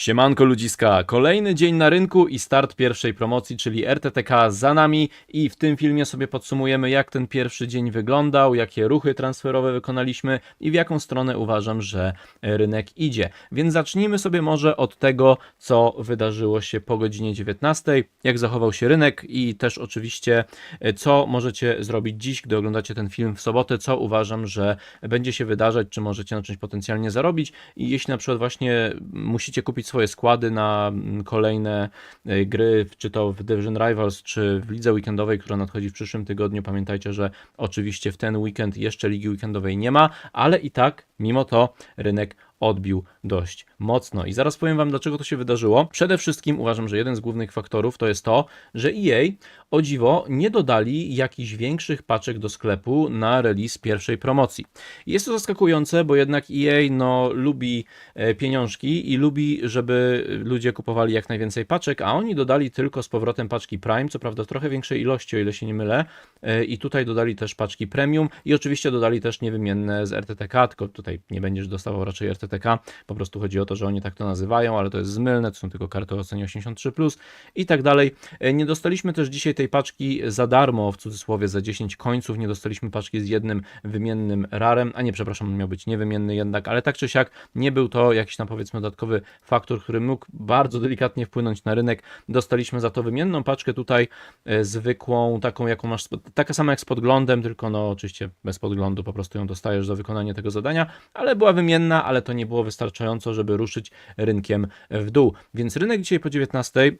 Siemanko ludziska, kolejny dzień na rynku i start pierwszej promocji, czyli RTTK za nami i w tym filmie sobie podsumujemy jak ten pierwszy dzień wyglądał, jakie ruchy transferowe wykonaliśmy i w jaką stronę uważam, że rynek idzie. Więc zacznijmy sobie może od tego, co wydarzyło się po godzinie 19, jak zachował się rynek i też oczywiście e, co możecie zrobić dziś, gdy oglądacie ten film w sobotę, co uważam, że będzie się wydarzać, czy możecie na czymś potencjalnie zarobić i jeśli na przykład właśnie musicie kupić swoje składy na mm, kolejne e, gry, czy to w Division Rivals, czy w lidze weekendowej, która nadchodzi w przyszłym tygodniu, pamiętajcie, że oczywiście w ten weekend jeszcze ligi weekendowej nie ma, ale i tak, mimo to, rynek odbił dość mocno. I zaraz powiem Wam, dlaczego to się wydarzyło. Przede wszystkim uważam, że jeden z głównych faktorów to jest to, że EA o dziwo nie dodali jakichś większych paczek do sklepu na release pierwszej promocji. Jest to zaskakujące, bo jednak EA no, lubi e, pieniążki i lubi, żeby ludzie kupowali jak najwięcej paczek, a oni dodali tylko z powrotem paczki Prime, co prawda w trochę większej ilości, o ile się nie mylę, e, i tutaj dodali też paczki Premium i oczywiście dodali też niewymienne z RTTK, tylko tutaj nie będziesz dostawał raczej RTTK, po prostu chodzi o to, że oni tak to nazywają, ale to jest zmylne, to są tylko karty o cenie 83+, i tak dalej. E, Nie dostaliśmy też dzisiaj tej paczki za darmo, w cudzysłowie za 10 końców, nie dostaliśmy paczki z jednym wymiennym rarem, a nie, przepraszam, on miał być niewymienny jednak, ale tak czy siak nie był to jakiś tam powiedzmy dodatkowy faktor, który mógł bardzo delikatnie wpłynąć na rynek. Dostaliśmy za to wymienną paczkę tutaj, e, zwykłą, taką jaką masz, taka sama jak z podglądem, tylko no oczywiście bez podglądu po prostu ją dostajesz za wykonanie tego zadania, ale była wymienna, ale to nie było wystarczająco, żeby ruszyć rynkiem w dół. Więc rynek dzisiaj po 19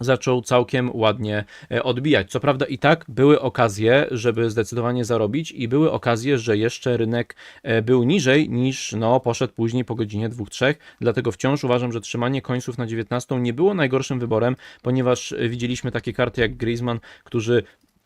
zaczął całkiem ładnie e, odbijać. Co prawda i tak były okazje, żeby zdecydowanie zarobić i były okazje, że jeszcze rynek e, był niżej niż no, poszedł później po godzinie 2-3, dlatego wciąż uważam, że trzymanie końców na 19 nie było najgorszym wyborem, ponieważ e, widzieliśmy takie karty jak Griezmann, którzy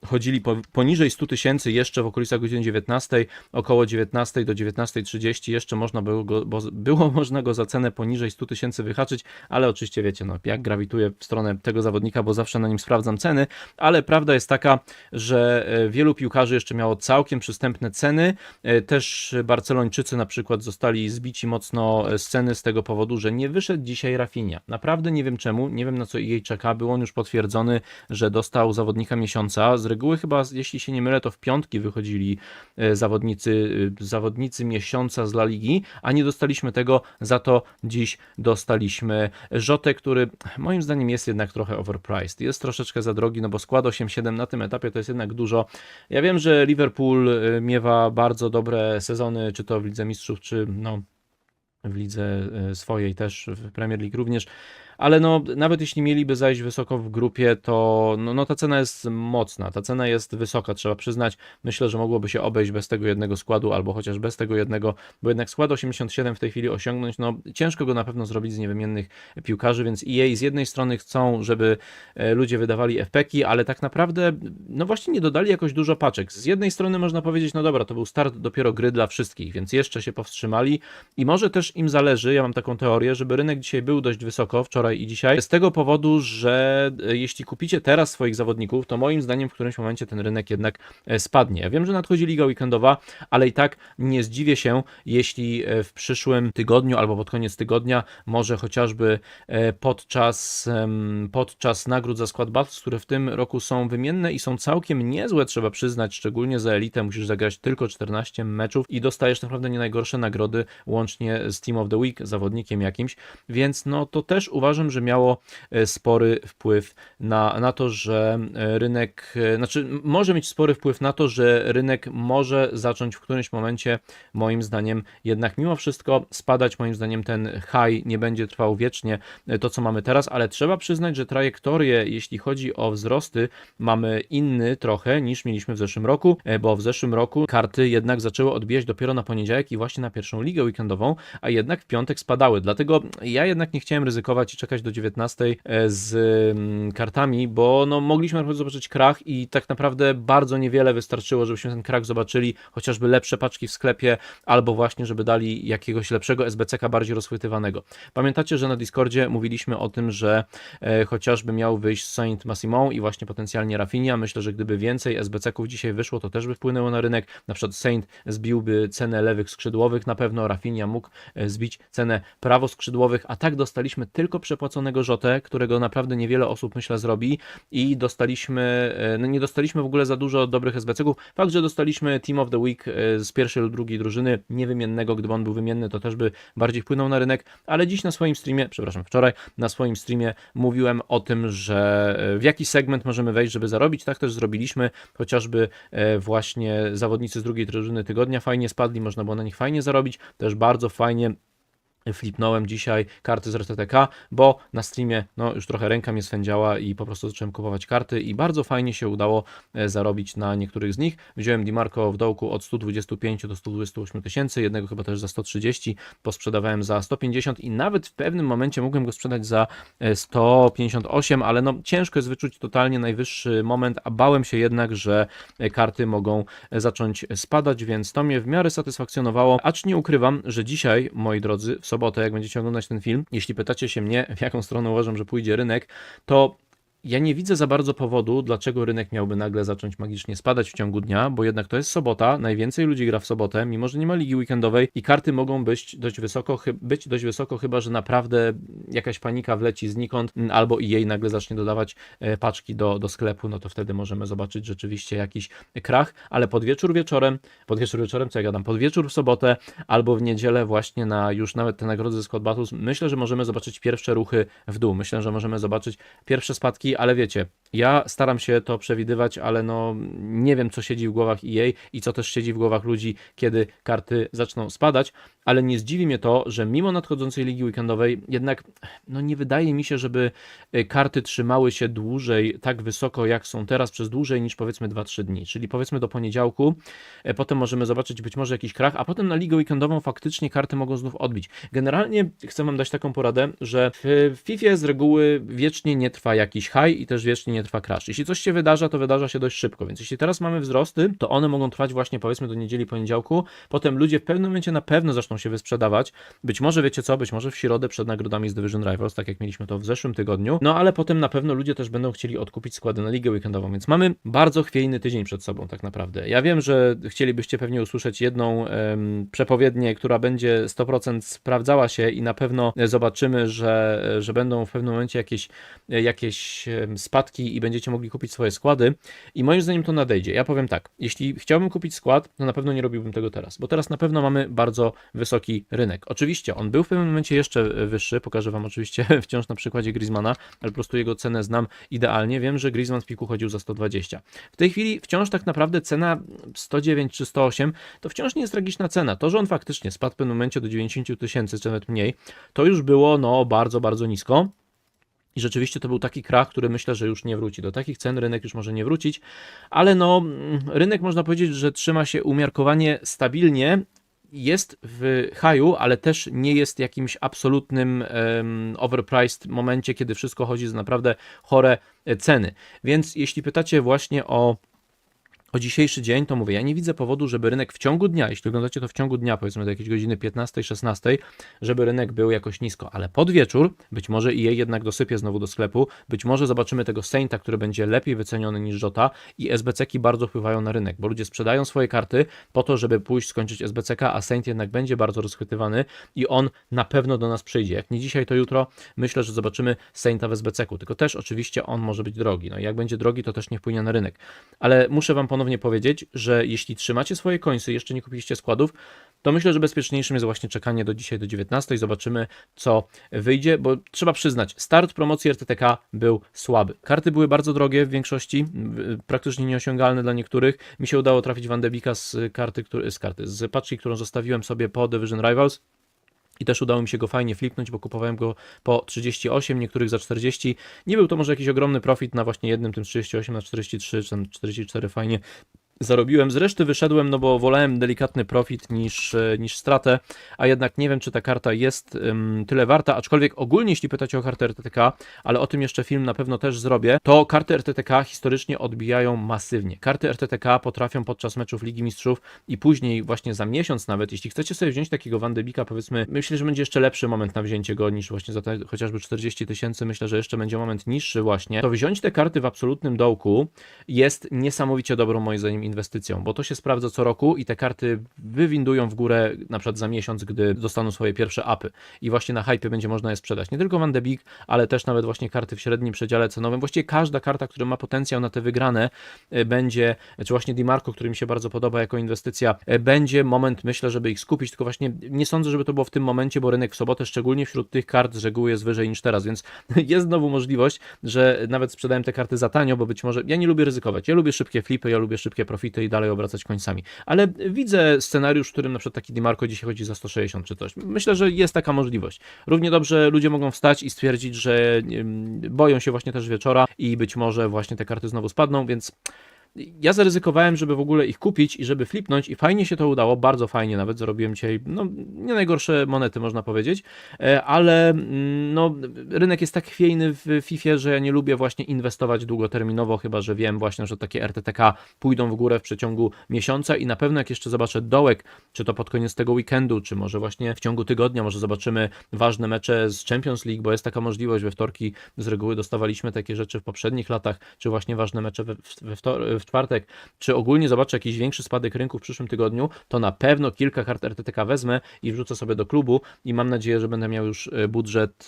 chodzili po, poniżej 100 tysięcy jeszcze w okolicach godziny 19, około 19 do 19.30 jeszcze można było go, było można go za cenę poniżej 100 tysięcy wyhaczyć, ale oczywiście wiecie, no jak grawituję w stronę tego zawodnika, bo zawsze na nim sprawdzam ceny, ale prawda jest taka, że e, wielu piłkarzy jeszcze miało całkiem przystępne ceny, E, też Barcelończycy na przykład zostali zbici mocno e, z ceny z tego powodu, że nie wyszedł dzisiaj Rafinha. Naprawdę nie wiem czemu, nie wiem na co jej czeka, był on już potwierdzony, że dostał zawodnika miesiąca, z reguły chyba, jeśli się nie mylę, to w piątki wychodzili e, zawodnicy, e, zawodnicy miesiąca z La Ligi, a nie dostaliśmy tego, za to dziś dostaliśmy Rzotę, który moim zdaniem jest jednak trochę overpriced. Jest troszeczkę za drogi, no bo skład 8-7 na tym etapie to jest jednak dużo. Ja wiem, że Liverpool e, miewa bardzo dobre sezony, czy to w Lidze Mistrzów, czy no w lidze swojej też, w Premier League również, ale no nawet jeśli mieliby zajść wysoko w grupie, to no, no ta cena jest mocna, ta cena jest wysoka, trzeba przyznać. Myślę, że mogłoby się obejść bez tego jednego składu, albo chociaż bez tego jednego, bo jednak skład 87 w tej chwili osiągnąć, no ciężko go na pewno zrobić z niewymiennych piłkarzy, więc EA z jednej strony chcą, żeby e, ludzie wydawali FPki, ale tak naprawdę no właśnie nie dodali jakoś dużo paczek. Z jednej strony można powiedzieć, no dobra, to był start dopiero gry dla wszystkich, więc jeszcze się powstrzymali i może też im zależy, ja mam taką teorię, żeby rynek dzisiaj był dość wysoko, wczoraj i dzisiaj, z tego powodu, że e, jeśli kupicie teraz swoich zawodników, to moim zdaniem w którymś momencie ten rynek jednak e, spadnie. Ja wiem, że nadchodzi liga weekendowa, ale i tak nie zdziwię się, jeśli e, w przyszłym tygodniu albo pod koniec tygodnia, może chociażby podczas, podczas nagród za skład Battles, które w tym roku są wymienne i są całkiem niezłe, trzeba przyznać, szczególnie za elitę. Musisz zagrać tylko 14 meczów i dostajesz naprawdę nie najgorsze nagrody łącznie z Team of the Week, zawodnikiem jakimś, więc no to też uważam, że miało e, spory wpływ na, na to, że e, rynek, e, znaczy może mieć spory wpływ na to, że rynek może zacząć w którymś momencie, moim zdaniem, jednak mimo wszystko spadać. Moim zdaniem ten high nie będzie trwał wiecznie, to co mamy teraz, ale trzeba przyznać, że trajektorię, jeśli chodzi o wzrosty, mamy inny trochę niż mieliśmy w zeszłym roku, bo w zeszłym roku karty jednak zaczęły odbijać dopiero na poniedziałek i właśnie na pierwszą ligę weekendową, a jednak w piątek spadały. Dlatego ja jednak nie chciałem ryzykować i czekać czekać do 19 e, z mm, kartami, bo no, mogliśmy naprawdę zobaczyć krach i tak naprawdę bardzo niewiele wystarczyło, żebyśmy ten krach zobaczyli, chociażby lepsze paczki w sklepie, albo właśnie, żeby dali jakiegoś lepszego SBCK bardziej rozchwytywanego. Pamiętacie, że na Discordzie mówiliśmy o tym, że e, chociażby miał wyjść Saint Massimo i właśnie potencjalnie Rafinha. Myślę, że gdyby więcej SBC-ków dzisiaj wyszło, to też by wpłynęło na rynek. Na przykład Saint zbiłby cenę lewych skrzydłowych, na pewno Rafinha mógł e, zbić cenę prawoskrzydłowych, a tak dostaliśmy tylko przepłaconego Rzotę, którego naprawdę niewiele osób myślę zrobi i dostaliśmy, e, no nie dostaliśmy w ogóle za dużo dobrych SBC-ków. Fakt, że dostaliśmy Team of the Week e, z pierwszej lub drugiej drużyny, niewymiennego, gdyby on był wymienny, to też by bardziej wpłynął na rynek, ale dziś na swoim streamie, przepraszam, wczoraj na swoim streamie mówiłem o tym, że e, w jaki segment możemy wejść, żeby zarobić. Tak też zrobiliśmy, chociażby właśnie zawodnicy z drugiej drużyny tygodnia fajnie spadli, można było na nich fajnie zarobić, też bardzo fajnie flipnąłem dzisiaj karty z RTTK, bo na streamie no, już trochę ręka mnie swędziała i po prostu zacząłem kupować karty i bardzo fajnie się udało e, zarobić na niektórych z nich. Wziąłem Dimarco w dołku od 125 do 128 tysięcy, jednego chyba też za 130, posprzedawałem za 150 i nawet w pewnym momencie mogłem go sprzedać za e, 158, ale no ciężko jest wyczuć totalnie najwyższy moment, a bałem się jednak, że e, karty mogą e, zacząć spadać, więc to mnie w miarę satysfakcjonowało, acz nie ukrywam, że dzisiaj, moi drodzy, w sobotę, jak będziecie oglądać ten film, jeśli pytacie się mnie, w jaką stronę uważam, że pójdzie rynek, to ja nie widzę za bardzo powodu, dlaczego rynek miałby nagle zacząć magicznie spadać w ciągu dnia, bo jednak to jest sobota, najwięcej ludzi gra w sobotę, mimo że nie ma ligi weekendowej i karty mogą być dość wysoko, być dość wysoko chyba, że naprawdę jakaś panika wleci znikąd, albo i jej nagle zacznie dodawać e, paczki do, do sklepu, no to wtedy możemy zobaczyć rzeczywiście jakiś krach, ale pod wieczór wieczorem, pod wieczór wieczorem, co ja gadam, pod wieczór w sobotę, albo w niedzielę właśnie na już nawet te nagrody Squad Battles, myślę, że możemy zobaczyć pierwsze ruchy w dół, myślę, że możemy zobaczyć pierwsze spadki, ale wiecie, ja staram się to przewidywać, ale no nie wiem, co siedzi w głowach EA i co też siedzi w głowach ludzi, kiedy karty zaczną spadać, ale nie zdziwi mnie to, że mimo nadchodzącej ligi weekendowej, jednak no nie wydaje mi się, żeby y, karty trzymały się dłużej, tak wysoko jak są teraz, przez dłużej niż powiedzmy 2-3 dni, czyli powiedzmy do poniedziałku, e, potem możemy zobaczyć być może jakiś krach, a potem na ligę weekendową faktycznie karty mogą znów odbić. Generalnie chcę Wam dać taką poradę, że w FIFA z reguły wiecznie nie trwa jakiś high i też wiecznie nie trwa crash. Jeśli coś się wydarza, to wydarza się dość szybko, więc jeśli teraz mamy wzrosty, to one mogą trwać właśnie powiedzmy do niedzieli, poniedziałku, potem ludzie w pewnym momencie na pewno zaczną się wysprzedawać, być może wiecie co, być może w środę przed nagrodami z Division Rivals, tak jak mieliśmy to w zeszłym tygodniu, no ale potem na pewno ludzie też będą chcieli odkupić składy na ligę weekendową, więc mamy bardzo chwiejny tydzień przed sobą tak naprawdę. Ja wiem, że chcielibyście pewnie usłyszeć jedną przepowiednię, która będzie 100% sprawdzała się i na pewno zobaczymy, że, że będą w pewnym momencie jakieś, jakieś spadki i będziecie mogli kupić swoje składy i moim zdaniem to nadejdzie. Ja powiem tak, jeśli chciałbym kupić skład, to na pewno nie robiłbym tego teraz, bo teraz na pewno mamy bardzo wysoki rynek. Oczywiście on był w pewnym momencie jeszcze wyższy, pokażę Wam oczywiście wciąż na przykładzie Griezmana, ale po prostu jego cenę znam idealnie. Wiem, że Griezmann z piku chodził za 120. W tej chwili wciąż tak naprawdę cena 109 czy 108 to wciąż nie jest tragiczna cena. To, że on faktycznie spadł w pewnym momencie do 90 tysięcy, czy nawet mniej, to już było no bardzo, bardzo nisko. I rzeczywiście to był taki krach, który myślę, że już nie wróci. Do takich cen rynek już może nie wrócić, ale no, mm, rynek można powiedzieć, że trzyma się umiarkowanie stabilnie. Jest w haju, ale też nie jest jakimś absolutnym overpriced momencie, kiedy wszystko chodzi za naprawdę chore e, ceny. Więc jeśli pytacie właśnie o o dzisiejszy dzień, to mówię, ja nie widzę powodu, żeby rynek w ciągu dnia, jeśli oglądacie to w ciągu dnia, powiedzmy do jakiejś godziny 15-16, żeby rynek był jakoś nisko, ale pod wieczór, być może i jej jednak dosypie znowu do sklepu, być może zobaczymy tego Sainta, który będzie lepiej wyceniony niż Jota i SBC-ki bardzo wpływają na rynek, bo ludzie sprzedają swoje karty po to, żeby pójść skończyć SBC-ka, a Saint jednak będzie bardzo rozchwytywany i on na pewno do nas przyjdzie. Jak nie dzisiaj, to jutro myślę, że zobaczymy Sainta w SBC-ku, tylko też oczywiście on może być drogi. No i jak będzie drogi, to też nie wpłynie na rynek. Ale muszę Wam ponownie powiedzieć, że jeśli trzymacie swoje końce i jeszcze nie kupiliście składów, to myślę, że bezpieczniejszym jest właśnie czekanie do dzisiaj do 19. Zobaczymy, co wyjdzie, bo trzeba przyznać, start promocji RTTK był słaby. Karty były bardzo drogie w większości, w- praktycznie nieosiągalne dla niektórych. Mi się udało trafić Van de Beeka z karty, z karty, z paczki, którą zostawiłem sobie po Division Rivals. I też udało mi się go fajnie flipnąć, bo kupowałem go po 38, niektórych za 40. Nie był to może jakiś ogromny profit na właśnie jednym, tym 38 na 43, czy tam 44 fajnie zarobiłem. Z reszty wyszedłem, no bo wolałem delikatny profit niż, e, niż stratę, a jednak nie wiem, czy ta karta jest tyle warta, aczkolwiek ogólnie, jeśli pytacie o kartę RTTK, ale o tym jeszcze film na pewno też zrobię, to karty RTTK historycznie odbijają masywnie. Karty RTTK potrafią podczas meczów Ligi Mistrzów i później właśnie za miesiąc nawet, jeśli chcecie sobie wziąć takiego Van de Beeka, powiedzmy, myślę, że będzie jeszcze lepszy moment na wzięcie go niż właśnie za te chociażby 40 tysięcy, myślę, że jeszcze będzie moment niższy właśnie, to wziąć te karty w absolutnym dołku jest niesamowicie dobrą moim zdaniem inwestycją, bo to się sprawdza co roku i te karty wywindują w górę na przykład za miesiąc, gdy dostaną swoje pierwsze apy i właśnie na hypie będzie można je sprzedać. Nie tylko Van de Beek, ale też nawet właśnie karty w średnim przedziale cenowym. Właściwie każda karta, która ma potencjał na te wygrane e, będzie, czy właśnie Dimarco, który mi się bardzo podoba jako inwestycja, e, będzie moment, myślę, żeby ich skupić, tylko właśnie nie sądzę, żeby to było w tym momencie, bo rynek w sobotę, szczególnie wśród tych kart z reguły jest wyżej niż teraz, więc jest znowu możliwość, że nawet sprzedałem te karty za tanio, bo być może ja nie lubię ryzykować. Ja lubię szybkie flipy, ja lubię szybkie profity i dalej obracać końcami. Ale widzę scenariusz, w którym na przykład taki Dimarco dzisiaj chodzi za 160 czy coś. Myślę, że jest taka możliwość. Równie dobrze ludzie mogą wstać i stwierdzić, że boją się właśnie też wieczora i być może właśnie te karty znowu spadną, więc ja zaryzykowałem, żeby w ogóle ich kupić i żeby flipnąć i fajnie się to udało, bardzo fajnie nawet, zarobiłem dzisiaj, no nie najgorsze monety można powiedzieć, e, ale mm, no rynek jest tak chwiejny w FIFA, że ja nie lubię właśnie inwestować długoterminowo, chyba że wiem właśnie, że takie RTTK pójdą w górę w przeciągu miesiąca i na pewno jak jeszcze zobaczę dołek, czy to pod koniec tego weekendu, czy może właśnie w ciągu tygodnia, może zobaczymy ważne mecze z Champions League, bo jest taka możliwość, we wtorki z reguły dostawaliśmy takie rzeczy w poprzednich latach, czy właśnie ważne mecze we, we czwartek, czy ogólnie zobaczę jakiś większy spadek rynku w przyszłym tygodniu, to na pewno kilka kart RTTK wezmę i wrzucę sobie do klubu. I mam nadzieję, że będę miał już e, budżet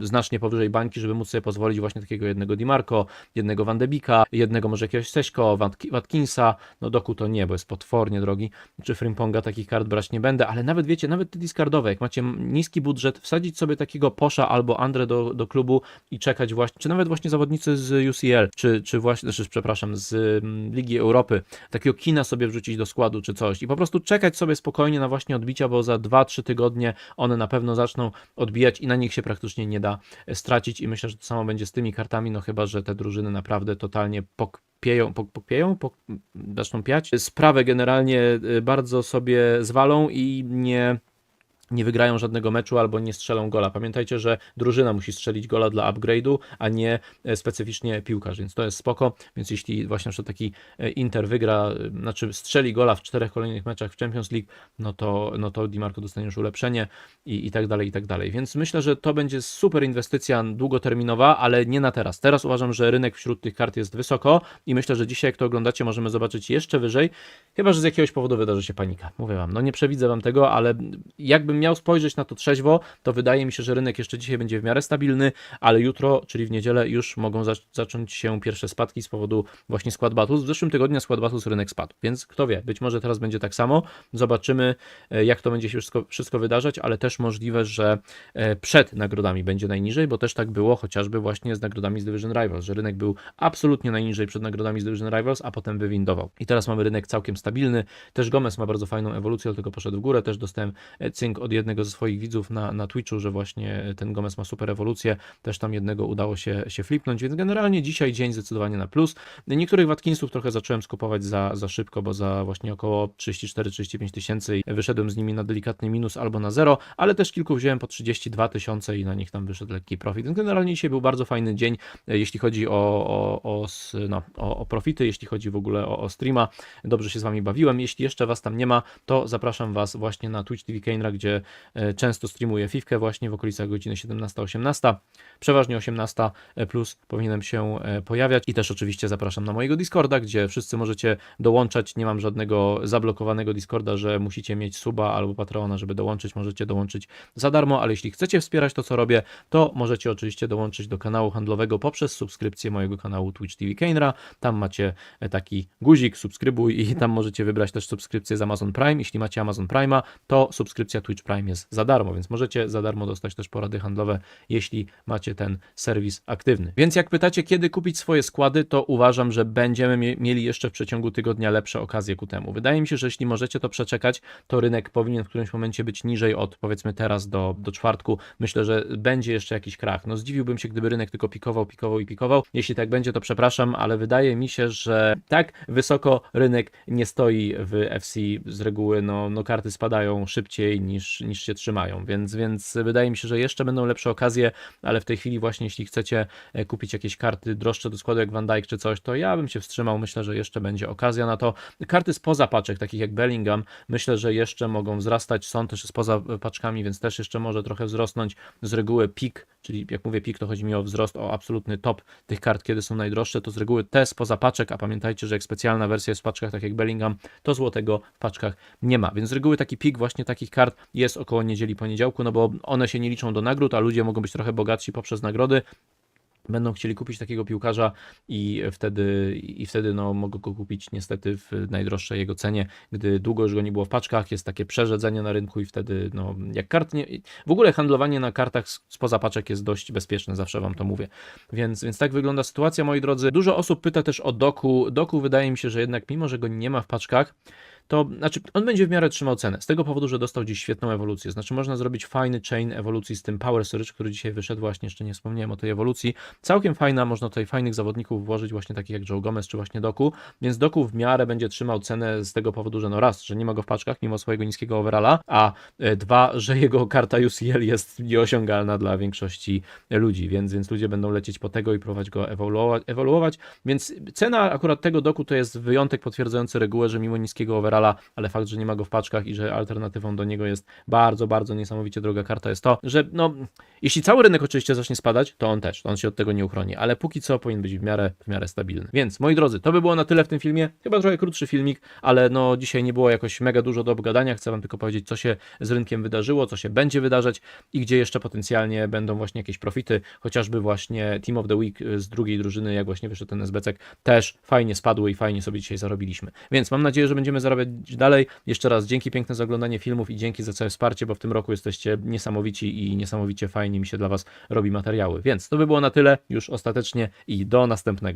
e, znacznie powyżej bańki, żeby móc sobie pozwolić właśnie takiego jednego Dimarco, jednego Van de Beeka, jednego może jakiegoś Seśko, Watki- Watkinsa, no doku to nie, bo jest potwornie drogi, czy Frimponga takich kart brać nie będę, ale nawet wiecie, nawet te discardowe, jak macie niski budżet, wsadzić sobie takiego Posza albo Andre do, do klubu i czekać właśnie, czy nawet właśnie zawodnicy z UCL, czy, czy właśnie, znaczy, przepraszam, z Ligi Europy, takiego kina sobie wrzucić do składu czy coś i po prostu czekać sobie spokojnie na właśnie odbicia, bo za 2-3 tygodnie one na pewno zaczną odbijać i na nich się praktycznie nie da e, stracić i myślę, że to samo będzie z tymi kartami, no chyba, że te drużyny naprawdę totalnie pok pieją, pok, zaczną piać. Sprawę generalnie y, bardzo sobie zwalą i nie nie wygrają żadnego meczu albo nie strzelą gola. Pamiętajcie, że drużyna musi strzelić gola dla upgrade'u, a nie e, specyficznie piłkarz, więc to jest spoko. Więc jeśli właśnie przykład taki e, Inter wygra, e, znaczy strzeli gola w czterech kolejnych meczach w Champions League, no to, no to Di Marco dostanie już ulepszenie i, i tak dalej, i tak dalej. Więc myślę, że to będzie super inwestycja długoterminowa, ale nie na teraz. Teraz uważam, że rynek wśród tych kart jest wysoko i myślę, że dzisiaj, jak to oglądacie, możemy zobaczyć jeszcze wyżej, chyba, że z jakiegoś powodu wydarzy się panika. Mówię wam, no nie przewidzę wam tego, ale jakbym miał spojrzeć na to trzeźwo, to wydaje mi się, że rynek jeszcze dzisiaj będzie w miarę stabilny, ale jutro, czyli w niedzielę, już mogą zac- zacząć się pierwsze spadki z powodu właśnie skład Batus. W zeszłym tygodniu skład Batus rynek spadł, więc kto wie, być może teraz będzie tak samo. Zobaczymy, e, jak to będzie się wszystko, wszystko wydarzać, ale też możliwe, że e, przed nagrodami będzie najniżej, bo też tak było chociażby właśnie z nagrodami z Division Rivals, że rynek był absolutnie najniżej przed nagrodami z Division Rivals, a potem wywindował. I teraz mamy rynek całkiem stabilny. Też Gomez ma bardzo fajną ewolucję, tylko poszedł w górę. Też dostałem e, cynk od jednego ze swoich widzów na, na Twitchu, że właśnie ten Gomez ma super ewolucję. Też tam jednego udało się, się flipnąć, więc generalnie dzisiaj dzień zdecydowanie na plus. Niektórych Watkinsów trochę zacząłem skupować za, za szybko, bo za właśnie około 34-35 tysięcy wyszedłem z nimi na delikatny minus albo na zero, ale też kilku wziąłem po 32 tysiące i na nich tam wyszedł lekki profit. Więc generalnie dzisiaj był bardzo fajny dzień, jeśli chodzi o, o, o, no, o, o profity, jeśli chodzi w ogóle o, o streama. Dobrze się z Wami bawiłem. Jeśli jeszcze Was tam nie ma, to zapraszam Was właśnie na Twitch TV Keinra, gdzie często streamuję Fifkę właśnie w okolicach godziny 17-18. Przeważnie 18 plus powinienem się e, pojawiać i też oczywiście zapraszam na mojego Discorda, gdzie wszyscy możecie dołączać. Nie mam żadnego zablokowanego Discorda, że musicie mieć suba albo patrona, żeby dołączyć. Możecie dołączyć za darmo, ale jeśli chcecie wspierać to, co robię, to możecie oczywiście dołączyć do kanału handlowego poprzez subskrypcję mojego kanału Twitch TV Keinra. Tam macie e, taki guzik, subskrybuj i tam możecie wybrać też subskrypcję z Amazon Prime. Jeśli macie Amazon Prime'a, to subskrypcja Twitch Prime jest za darmo, więc możecie za darmo dostać też porady handlowe, jeśli macie ten serwis aktywny. Więc jak pytacie, kiedy kupić swoje składy, to uważam, że będziemy mie- mieli jeszcze w przeciągu tygodnia lepsze okazje ku temu. Wydaje mi się, że jeśli możecie to przeczekać, to rynek powinien w którymś momencie być niżej od powiedzmy teraz do, do czwartku. Myślę, że będzie jeszcze jakiś krach. No zdziwiłbym się, gdyby rynek tylko pikował, pikował i pikował. Jeśli tak będzie, to przepraszam, ale wydaje mi się, że tak wysoko rynek nie stoi w FC z reguły, no, no karty spadają szybciej niż, niż się trzymają, więc, więc wydaje mi się, że jeszcze będą lepsze okazje, ale w tej chwili właśnie jeśli chcecie e, kupić jakieś karty droższe do składu jak Van Dijk czy coś, to ja bym się wstrzymał, myślę, że jeszcze będzie okazja na to. Karty spoza paczek, takich jak Bellingham, myślę, że jeszcze mogą wzrastać, są też spoza paczkami, więc też jeszcze może trochę wzrosnąć. Z reguły pik, czyli jak mówię pik, to chodzi mi o wzrost, o absolutny top tych kart, kiedy są najdroższe, to z reguły te spoza paczek, a pamiętajcie, że jak specjalna wersja jest w paczkach, tak jak Bellingham, to złotego w paczkach nie ma, więc z reguły taki pik właśnie takich kart jest około niedzieli, poniedziałku, no bo one się nie liczą do nagród, a ludzie mogą być trochę bogatsi poprzez nagrody, będą chcieli kupić takiego piłkarza i wtedy, i wtedy no, mogą go kupić niestety w najdroższej jego cenie, gdy długo już go nie było w paczkach, jest takie przerzedzenie na rynku i wtedy no, jak kart nie... W ogóle handlowanie na kartach spoza paczek jest dość bezpieczne, zawsze wam to mówię. Więc, więc tak wygląda sytuacja, moi drodzy. Dużo osób pyta też o doku. Doku wydaje mi się, że jednak mimo, że go nie ma w paczkach, to znaczy on będzie w miarę trzymał cenę. Z tego powodu, że dostał dziś świetną ewolucję. Znaczy można zrobić fajny chain ewolucji z tym Power Surge, który dzisiaj wyszedł właśnie, jeszcze nie wspomniałem o tej ewolucji. Całkiem fajna, można tutaj fajnych zawodników włożyć, właśnie takich jak Joe Gomez czy właśnie Doku, więc Doku w miarę będzie trzymał cenę z tego powodu, że no raz, że nie ma go w paczkach mimo swojego niskiego overalla, a e, dwa, że jego karta UCL jest nieosiągalna dla większości ludzi, więc, więc ludzie będą lecieć po tego i próbować go ewoluować, więc cena akurat tego doku to jest wyjątek potwierdzający regułę, że mimo niskiego overalla, ale fakt, że nie ma go w paczkach i że alternatywą do niego jest bardzo, bardzo niesamowicie droga karta jest to, że no, jeśli cały rynek oczywiście zacznie spadać, to on też, to on się od tego nie uchroni, ale póki co powinien być w miarę, w miarę stabilny. Więc, moi drodzy, to by było na tyle w tym filmie, chyba trochę krótszy filmik, ale no dzisiaj nie było jakoś mega dużo do obgadania, chcę wam tylko powiedzieć, co się z rynkiem wydarzyło, co się będzie wydarzać i gdzie jeszcze potencjalnie będą właśnie jakieś profity, chociażby właśnie Team of the Week z drugiej drużyny, jak właśnie wyszedł ten SBCek, też fajnie spadły i fajnie sobie dzisiaj zarobiliśmy. Więc mam nadzieję, że będziemy zarabiać dalej. Jeszcze raz dzięki piękne za oglądanie filmów i dzięki za całe wsparcie, bo w tym roku jesteście niesamowici i niesamowicie fajnie mi się dla was robi materiały. Więc to by było na tyle już ostatecznie i do następnego.